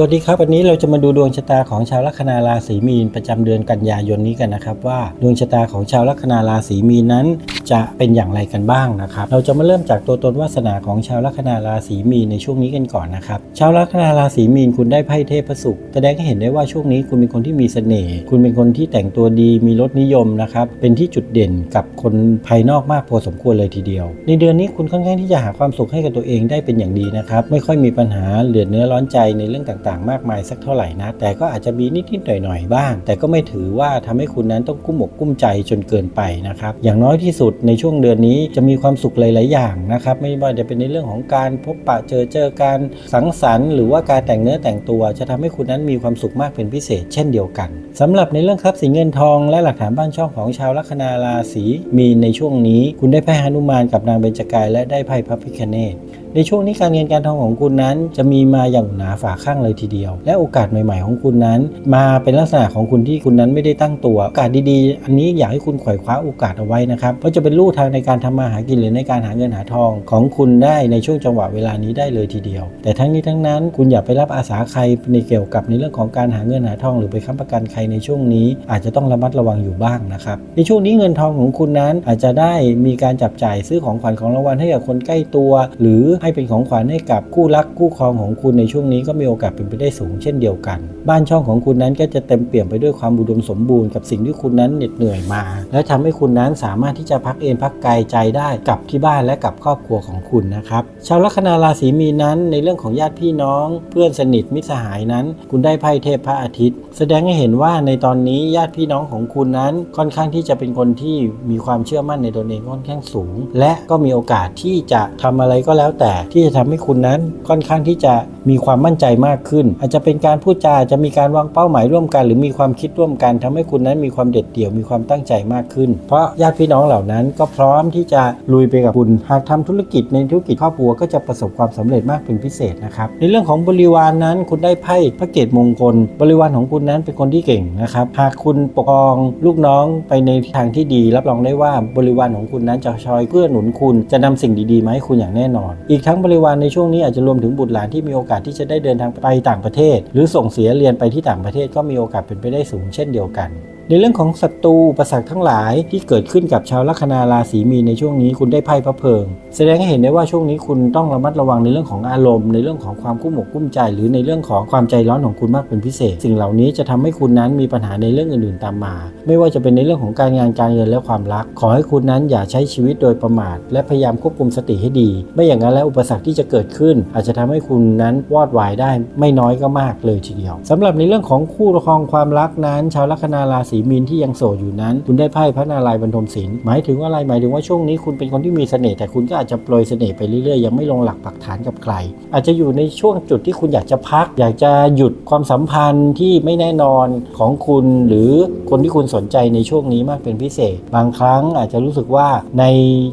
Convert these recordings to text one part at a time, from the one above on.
สวัสดีครับวันนี้เราจะมาดูดวงชะตาของชาวลัคนาราศีมีน ประจำเดือนกันยายนนี้กันนะครับ ว่าดวงชะตาของชาวลัคนาราศีมีนนั้น จะเป็นอย่างไรกันบ้างนะครับ เราจะมาเริ่มจากตัวตนวาสนาของชาวลัคนาราศีมีนในช่วงนี้กันก่อนนะครับชาวลัคนาราศีมีนคุณได้ไพ่เทพสุขแสดงให้เห็นได้ว่าช่วงนี้คุณเป็นคนที่มีเสน่ห์คุณเป็นคนที่แต่งตัวดีมีรสนิยมนะครับเป็นที่จุดเด่นกับคนภายนอกมากพอสมควรเลยทีเดียว ในเดือนนี้คุณค่อนข้างที่จะหาความสุขให้กับตัวเองได้เป็นอย่างดีนะครับไม่ค่อยมีปัญหาเหลือเนื้อร้อนใจในเรื่องต่างๆมากมายสักเท่าไหร่นะ แต่ก็อาจจะมีนิดๆหน่อยๆบ้าง แต่ก็ไม่ถือว่าทำให้คุณนั้นต้องกุ้มอกกุ้มใจจนเกินไปนะครับ อย่างน้อยที่สุดในช่วงเดือนนี้จะมีความสุขหลาย ๆ อย่างนะครับ ไม่ว่าจะเป็นในเรื่องของการพบปะเจอเจอการสังสรรค์หรือว่าการแต่งเนื้อแต่งตัว จะทำให้คุณนั้นมีความสุขมากเป็นพิเศษ เช่นเดียวกันสำหรับในเรื่องทรัพย์สินเงินทอง และหลักฐานบ้านช่องของชาวลัคนาราศีมีในช่วงนี้ คุณได้ไพ่หนุมานกับนางเบญจกายและได้ไพ่พระพิคเนตในช่วงนี้การเงินการทองของคุณนั้น จะมีมาอย่างหนาฝาข้างเลยทีเดียว และโอกาสใหม่ ๆ ของคุณนั้น มาเป็นลักษณะของคุณที่คุณนั้นไม่ได้ตั้งตัวโอกาสดีๆ อันนี้อยากให้คุณขว่คว้าโอกาสเอาไว้นะครับเพราะจะเป็นลู่ทางในการทำมาหากินหรือในการหาเงินหาทองของคุณได้ในช่วงจังหวะเวลานี้ได้เลยทีเดียว แต่ทั้งนี้ทั้งนั้นคุณอย่าไปรับอาสาใครในเกี่ยวกับในเรื่องของการหาเงินหาทอง หรือไปค้ำประกันใครในช่วงนี้ อาจจะต้องระมัดระวังอยู่บ้างนะครับในช่วงนี้เงินทองของคุณนั้นอาจจะได้มีการจับจ่ายซื้อของขวัญของรางวัลให้กับคนใกล้ตัว หรือให้เป็นของขวัญให้กับคู่รักคู่ครองของคุณในช่วงนี้ก็มีโอกาสเป็นไปได้สูงเช่นเดียวกัน บ้านช่องของคุณนั้นก็จะเต็มเปี่ยมไปด้วยความอุดมสมบูรณ์กับสิ่งที่คุณนั้นเหน็ดเหนื่อยมา และทำให้คุณนั้นสามารถที่จะพักเอนพักกายใจได้กับที่บ้านและกับครอบครัวของคุณนะครับชาวลัคนาราศีมีนนั้นในเรื่องของญาติพี่น้อง เพื่อนสนิทมิตรสหายนั้น คุณได้ไพ่เทพพระอาทิตย์ แสดงให้เห็นว่าในตอนนี้ญาติพี่น้องของคุณนั้นค่อนข้างที่จะเป็นคนที่มีความเชื่อมั่นในตนเองค่อนข้างสูง และก็มีโอกาสที่จะทำอะไรก็แล้วแต่ที่จะทำให้คุณนั้นค่อนข้างที่จะมีความมั่นใจมากขึ้น อาจจะเป็นการพูดจาจะมีการวางเป้าหมายร่วมกัน หรือมีความคิดร่วมกันทำให้คุณนั้นมีความเด็ดเดี่ยวมีความตั้งใจมากขึ้น เพราะญาติพี่น้องเหล่านั้นก็พร้อมที่จะลุยไปกับคุณหากทำธุรกิจในธุรกิจครอบครัวก็จะประสบความสำเร็จมากเป็นพิเศษนะครับในเรื่องของบริวารนนั้นคุณได้ไพ่พระเกตมงคล บริวารของคุณนั้นเป็นคนที่เก่งนะครับหากคุณปกครองลูกน้องไปในทางที่ดี รับรองได้ว่าบริวารของคุณนั้นจะคอยเกื้อหนุนคุณจะนำสิ่งดีๆมาให้คุณอย่างแน่นอน อีกทั้งบริวารในช่วงนี้อาจจะรวมถึงบุตรหลานที่มีโอกาสที่จะได้เดินทางไปต่างประเทศ หรือส่งเสียเรียนไปที่ต่างประเทศก็มีโอกาสเป็นไปได้สูงเช่นเดียวกัน ในเรื่องของศัตรูอุปสรรคทั้งหลายที่เกิดขึ้นกับชาวลัคนาราศีมีนในช่วงนี้คุณได้ไพ่พระเพลิง แสดงให้เห็นได้ว่าช่วงนี้คุณต้องระมัดระวังในเรื่องของอารมณ์ ในเรื่องของความกุ้มอกกุ้มใจ หรือในเรื่องของความใจร้อนของคุณมากเป็นพิเศษ สิ่งเหล่านี้จะทำให้คุณนั้นมีปัญหาในเรื่องอื่นๆตามมา ไม่ว่าจะเป็นในเรื่องของการงานการเงินและความรัก ขอให้คุณนั้นอย่าใช้ชีวิตโดยประมาท และพยายามควบคุมสติให้ดี ไม่อย่างนั้นแล้วอุปสรรคที่จะเกิดขึ้น อาจจะทำให้คุณนั้นวอดวายได้ ไม่น้อยก็มากเลยทีเดียวสำหรับในเรื่องของคู่ครองความรักนั้น ชาวลัคนาราศีมีนที่ยังโสดอยู่นั้น คุณได้ไพ่พระนารายณ์บรรทมศิลป์หมายถึงว่าอะไรหมายถึงว่าช่วงนี้คุณเป็นคนที่มีเสน่ห์แต่คุณก็อาจจะโปรยเสน่ห์ไปเรื่อยๆยังไม่ลงหลักปักฐานกับใคร อาจจะอยู่ในช่วงจุดที่คุณอยากจะพัก อยากจะหยุดความสัมพันธ์ที่ไม่แน่นอนของคุณ หรือคนที่คุณสนใจในช่วงนี้มากเป็นพิเศษ บางครั้งอาจจะรู้สึกว่าใน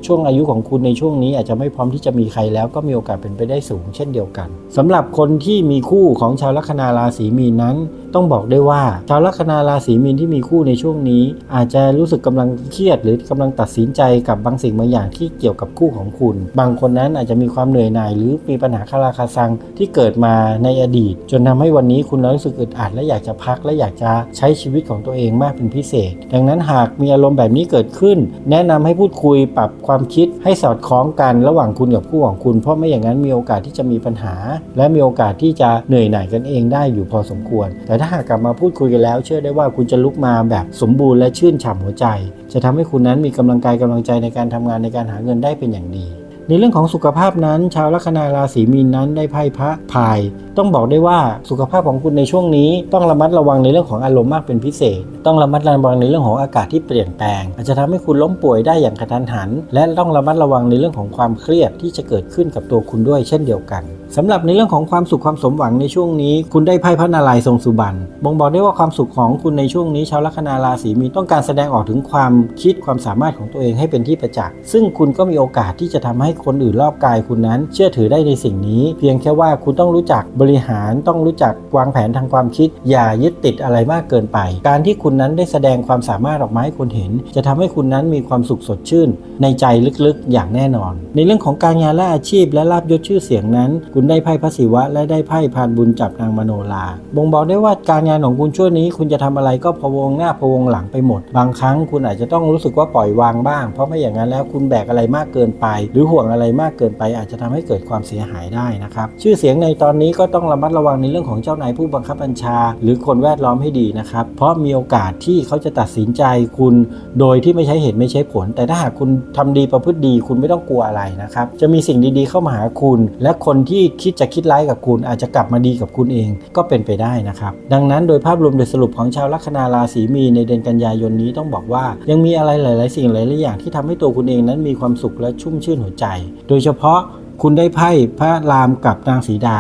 ช่วงอายุของคุณในช่วงนี้ อาจจะไม่พร้อมที่จะมีใครแล้วก็มีโอกาสเป็นไปได้สูง เช่นเดียวกันสำหรับคนที่มีคู่ของชาวลัคนาราศีมีนนั้น ต้องบอกได้ว่า ชาวลัคนาราศีมีนที่มีคู่ในช่วงนี้ อาจจะรู้สึกกำลังเครียด หรือกำลังตัดสินใจกับบางสิ่งบางอย่างที่เกี่ยวกับคู่ของคุณ บางคนนั้นอาจจะมีความเหนื่อยหน่าย หรือมีปัญหาคาราคาซังที่เกิดมาในอดีต จนทำให้วันนี้คุณรู้สึกอึดอัดและอยากจะพักและอยากจะใช้ชีวิตของตัวเองมากเป็นพิเศษ ดังนั้นหากมีอารมณ์แบบนี้เกิดขึ้น แนะนำให้พูดคุยปรับความคิดให้สอดคล้องกันระหว่างคุณกับคู่ของคุณ เพราะไม่อย่างนั้นมีโอกาสที่จะมีปัญหา และมีโอกาสที่จะเหนื่อยหน่ายกันเองได้อยู่พอสมควร แต่ถ้าหากกลับมาพูดคุยกันแล้ว เชื่อได้ว่าคุณจะลุกมาแบบสมบูรณ์และชื่นฉ่ำหัวใจ จะทำให้คุณนั้นมีกำลังกายกำลังใจในการทำงานในการหาเงินได้เป็นอย่างดีในเรื่องของสุขภาพนั้น ชาวลัคนาราศีมีนนั้นได้ไพ่พระพาย ต้องบอกได้ว่าสุขภาพของคุณในช่วงนี้ ต้องระมัดระวังในเรื่องของอารมณ์มากเป็นพิเศษ ต้องระมัดระวังในเรื่องของอากาศที่เปลี่ยนแปลง อาจจะทำให้คุณล้มป่วยได้อย่างกระทันหัน และต้องระมัดระวังในเรื่องของความเครียดที่จะเกิดขึ้นกับตัวคุณด้วยเช่นเดียวกัน สำหรับในเรื่องของความสุขความสมหวังในช่วงนี้ คุณได้ไพ่พระนารายณ์ทรงสุบรรณบ่งบอกได้ว่าความสุขของคุณในช่วงนี้ชาวลัคนาราศีมีนต้องการแสดงออกถึงความคิดความสามารถของตัวเองให้เป็นที่ประจักษ์ซึ่งคุณก็มีโอกาสที่จะทำให้คนอื่นรอบกายคุณนั้น เชื่อถือได้ในสิ่งนี้ เพียงแค่ว่าคุณต้องรู้จักบริหารต้องรู้จักวางแผนทางความคิด อย่ายึดติดอะไรมากเกินไป การที่คุณนั้นได้แสดงความสามารถออกมาให้คนเห็น จะทำให้คุณนั้นมีความสุขสดชื่น ในใจลึกๆอย่างแน่นอน ในเรื่องของการงานและอาชีพและลาบยศชื่อเสียงนั้น คุณได้ไพ่พระศิวะ และได้ไพ่พานบุญจับนางมโนลาบ่งบอกได้ว่าการงานของคุณช่วงนี้ คุณจะทำอะไรก็พะวงหน้าพะวงหลังไปหมด บางครั้งคุณอาจจะต้องรู้สึกว่าปล่อยวางบ้าง เพราะไม่อย่างนั้นแล้วคุณแบกอะไรมากเกินไป หรือห่วงอะไรมากเกินไป อาจจะทำให้เกิดความเสียหายได้นะครับ ชื่อเสียงในตอนนี้ก็ต้องระมัดระวังในเรื่องของเจ้านายผู้บังคับบัญชา หรือคนแวดล้อมให้ดีนะครับ เพราะมีโอกาสที่เขาจะตัดสินใจคุณ โดยที่ไม่ใช้เหตุไม่ใช้ผล แต่ถ้าหากคุณทำดีประพฤติดี คุณไม่ต้องกลัวอะไรนะครับ จะมีสิ่งดีๆ เข้ามาหาคุณ และคนที่คิดจะคิดร้ายกับคุณอาจจะกลับมาดีกับคุณเองก็เป็นไปได้นะครับ ดังนั้นโดยภาพรวมโดยสรุปของชาวลัคนาราศีมีในเดือนกันยายนนี้ต้องบอกว่า ยังมีอะไรหลาย ๆ สิ่งหลายๆอย่างที่ทำให้ตัวคุณเองนั้นมีความสุขและชุ่มชื่นหัวใจ โดยเฉพาะคุณได้ไพ่พระรามกับนางสีดา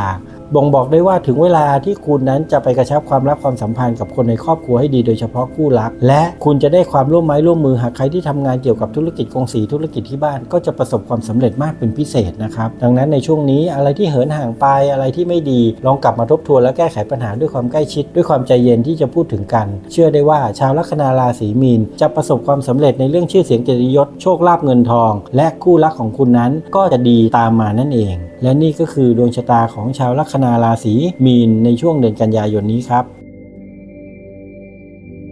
บ่งบอกได้ว่าถึงเวลาที่คุณนั้นจะไปกระชับความรักความสัมพันธ์กับคนในครอบครัวให้ดีโดยเฉพาะคู่รัก และคุณจะได้ความร่วมไม้ร่วมมือหากใครที่ทำงานเกี่ยวกับธุรกิจกงสีธุรกิจที่บ้านก็จะประสบความสำเร็จมากเป็นพิเศษนะครับ ดังนั้นในช่วงนี้อะไรที่เหินห่างไปอะไรที่ไม่ดี ลองกลับมาทบทวนและแก้ไขปัญหาด้วยความใกล้ชิด ด้วยความใจเย็นที่จะพูดถึงกัน เชื่อได้ว่าชาวลัคนาราศีมีน จะประสบความสำเร็จในเรื่องชื่อเสียงเกียรติยศโชคลาภเงินทอง และคู่รักของคุณนั้นก็จะดีตามมานั่นเอง และนี่ก็คือดวงชะตาของชาวลัคนาราศีมีนในช่วงเดือนกันยายนนี้ครับ